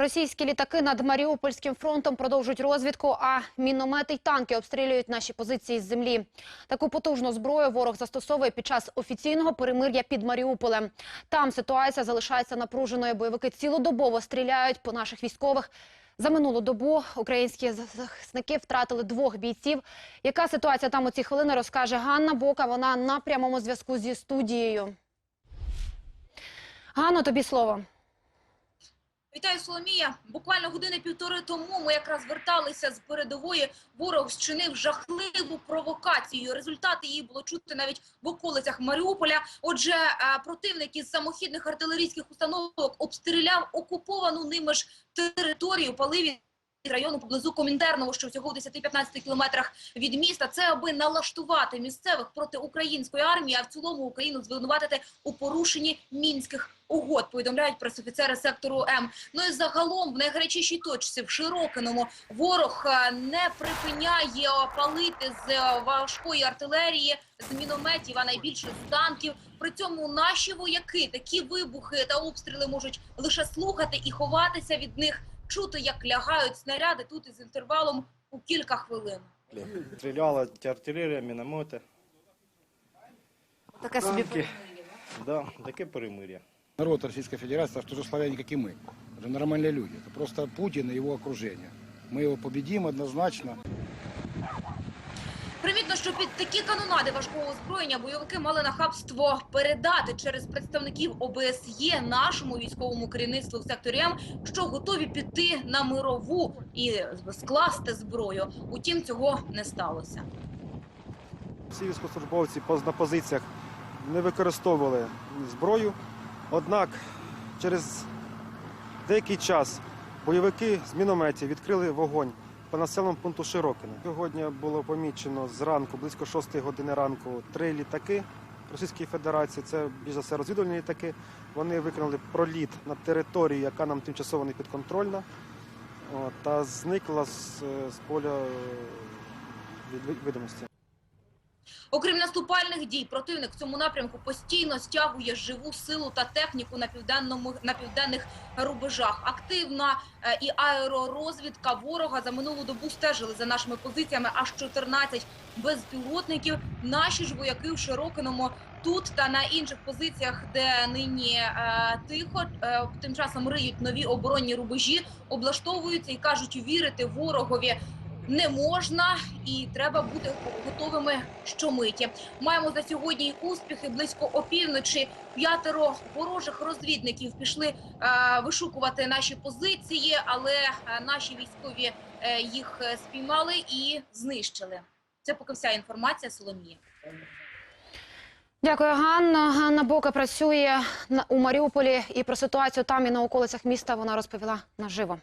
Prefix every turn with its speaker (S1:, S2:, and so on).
S1: Російські літаки над Маріупольським фронтом продовжують розвідку, а міномети й танки обстрілюють наші позиції з землі. Таку потужну зброю ворог застосовує під час офіційного перемир'я під Маріуполем. Там ситуація залишається напруженою. Бойовики цілодобово стріляють по наших військових. За минулу добу українські захисники втратили двох бійців. Яка ситуація там у ці хвилини розкаже Ганна Бока. Вона на прямому зв'язку зі студією. Ганно, тобі слово.
S2: Вітаю, Соломія. Буквально години півтори тому ми якраз верталися з передової. Ворог зчинив жахливу провокацію. Результати її було чути навіть в околицях Маріуполя. Отже, е, противник із самохідних артилерійських установок обстріляв окуповану ними ж територію паливі. Району поблизу Комінтерного, що всього в 10-15 кілометрах від міста, це аби налаштувати місцевих проти української армії, а в цілому Україну звинуватити у порушенні мінських угод. Повідомляють пресофіцери сектору М. Ну і загалом в найгарячішій точці в Широкиному ворог е, не припиняє палити з е, важкої артилерії, з мінометів, а найбільше з танків. При цьому наші вояки такі вибухи та обстріли можуть лише слухати і ховатися від них, чути, як лягають снаряди тут із інтервалом у кілька хвилин.
S3: Стріляла артилерія, міномети.
S1: Таке собі
S3: Танки. Да, таке перемир'я.
S4: Народ Российской Федерации, что же славяне, как и мы. Это нормальные люди. Это просто Путин и его окружение. Мы его победим однозначно.
S2: Примітно, що під такі канонади важкого озброєння бойовики мали нахабство передати через представників ОБСЄ нашому військовому керівництву в секторі М, що готові піти на мирову і скласти зброю. Утім, цього не сталося.
S5: Всі військовослужбовці на позиціях не використовували зброю. Однак через деякий час бойовики з мінометів відкрили вогонь по населеному пункту Широкине. Сьогодні було помічено зранку, близько 6 години ранку, три літаки Російської Федерації. Це більш за все розвідувальні літаки. Вони виконали проліт на територію, яка нам тимчасово не підконтрольна, та зникла з, е, з поля е, від видимості.
S2: Окрім наступальних дій, противник в цьому напрямку постійно стягує живу силу та техніку на південному на південних рубежах. Активна е, і аеророзвідка ворога за минулу добу стежили за нашими позиціями. Аж 14 безпілотників. Наші ж вояки в Широкиному тут та на інших позиціях, де нині е, тихо, е, тим часом риють нові оборонні рубежі, облаштовуються і кажуть, вірити ворогові не можна і треба бути готовими щомиті. Маємо за сьогодні успіхи. Близько опівночі п'ятеро ворожих розвідників пішли е, вишукувати наші позиції, але е, наші військові е, їх е, спіймали і знищили. Це поки вся інформація Соломія.
S1: Дякую, Ганна. Ганна Бока працює у Маріуполі і про ситуацію там і на околицях міста вона розповіла наживо.